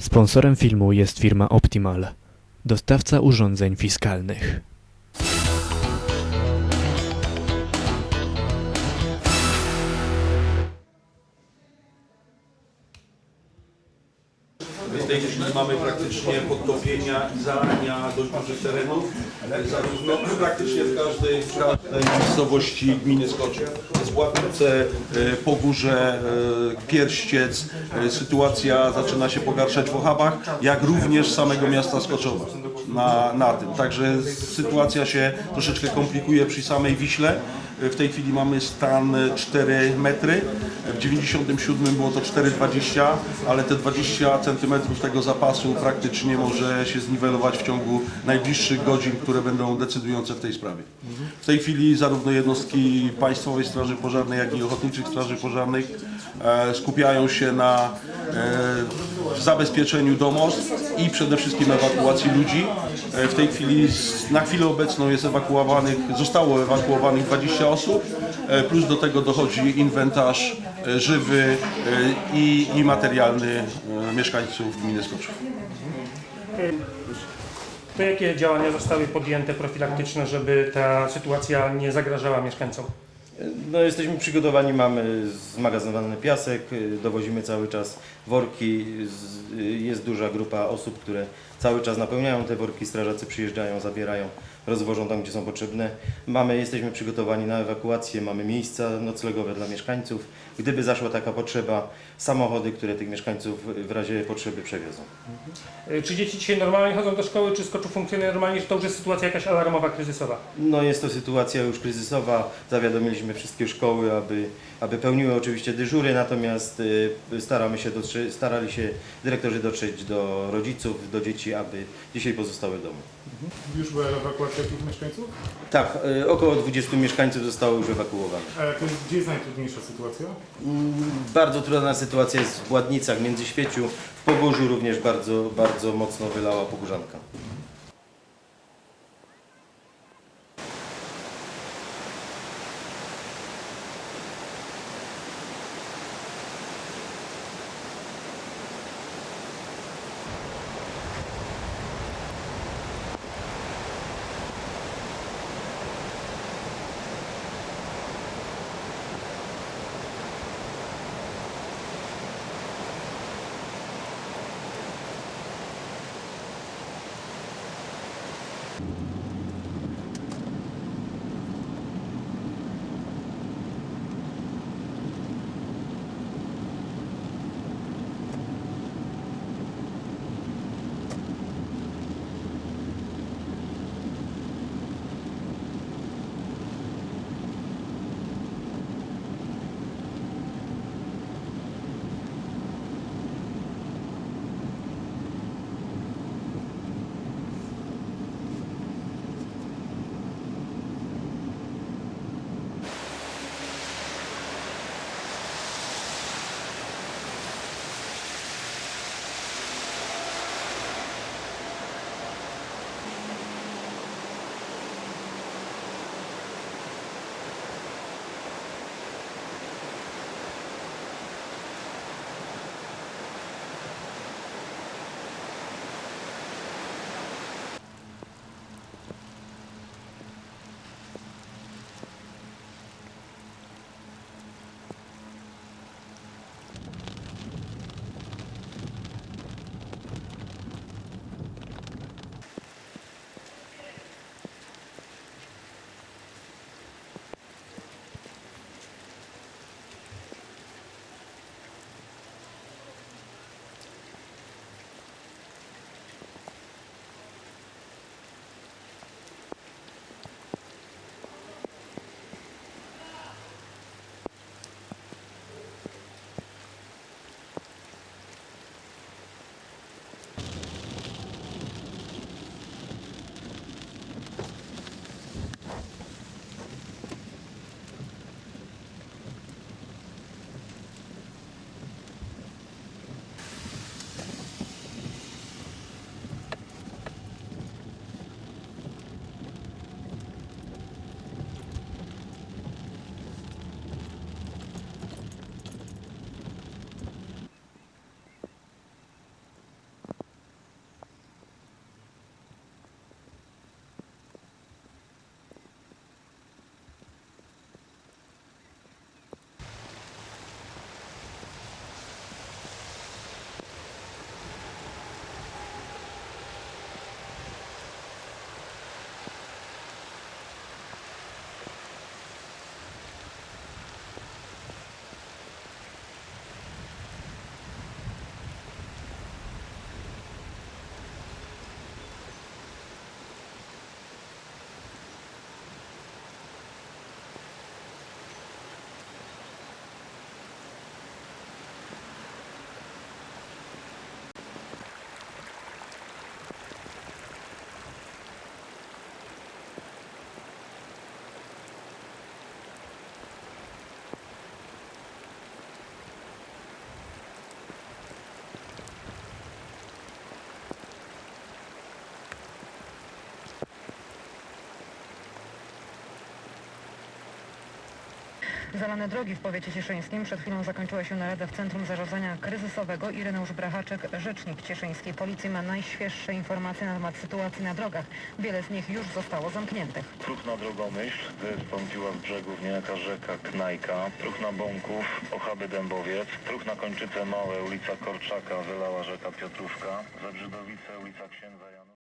Sponsorem filmu jest firma Optimal, dostawca urządzeń fiskalnych. W tej chwili mamy praktycznie podtopienia i zalania dość dużych terenów, e, zarówno praktycznie w każdej, w każdej miejscowości gminy. Jest Łapnice, e, Pogórze, e, Pierściec, sytuacja zaczyna się pogarszać w Ochabach, jak również samego miasta Skoczowa na, na tym. Także sytuacja się troszeczkę komplikuje przy samej Wiśle. W tej chwili mamy stan 4 metry. W 97 było to 4,20, ale te 20 centymetrów tego zapasu praktycznie może się zniwelować w ciągu najbliższych godzin, które będą decydujące w tej sprawie. W tej chwili zarówno jednostki Państwowej Straży Pożarnej, jak i Ochotniczych Straży Pożarnych e, skupiają się na e, zabezpieczeniu domostw i przede wszystkim ewakuacji ludzi. E, W tej chwili na chwilę obecną jest ewakuowanych, zostało ewakuowanych 20 osób, e, plus do tego dochodzi inwentarz żywy i, i materialny mieszkańców gminy Skoczów. To jakie działania zostały podjęte profilaktyczne, żeby ta sytuacja nie zagrażała mieszkańcom? No, jesteśmy przygotowani, mamy zmagazynowany piasek, y, dowozimy cały czas worki, y, jest duża grupa osób, które cały czas napełniają te worki, strażacy przyjeżdżają, zabierają, rozwożą tam, gdzie są potrzebne. Mamy, jesteśmy przygotowani na ewakuację, mamy miejsca noclegowe dla mieszkańców. Gdyby zaszła taka potrzeba, samochody, które tych mieszkańców w razie potrzeby przewiozą. Y, Czy dzieci dzisiaj normalnie chodzą do szkoły, czy Skoczów funkcjonuje normalnie, czy to już jest sytuacja jakaś alarmowa, kryzysowa? No jest to sytuacja już kryzysowa. Zawiadomiliśmy wszystkie szkoły, aby, aby pełniły oczywiście dyżury, natomiast y, staramy się dotrze- starali się dyrektorzy dotrzeć do rodziców, do dzieci, aby dzisiaj pozostały w domu. Już była ewakuacja mieszkańców? Tak, y, około 20 mieszkańców zostało już ewakuowanych. A gdzie jest najtrudniejsza sytuacja? Mm, Bardzo trudna sytuacja jest w Bładnicach, Międzyświeciu, w Pogórzu również bardzo, bardzo mocno wylała Pogórzanka. Zalane drogi w powiecie cieszyńskim. Przed chwilą zakończyła się narada w Centrum Zarządzania Kryzysowego. Ireneusz Brachaczek, rzecznik cieszyńskiej policji, ma najświeższe informacje na temat sytuacji na drogach. Wiele z nich już zostało zamkniętych. Ruch na Drogomyśl, wystąpiła z brzegów niejaka rzeka Knajka. Ruch na Bąków, Ochaby Dębowiec. Ruch na Kończyce Małe, ulica Korczaka, wylała rzeka Piotrówka. Zebrzydowice, ulica Księdza Jana.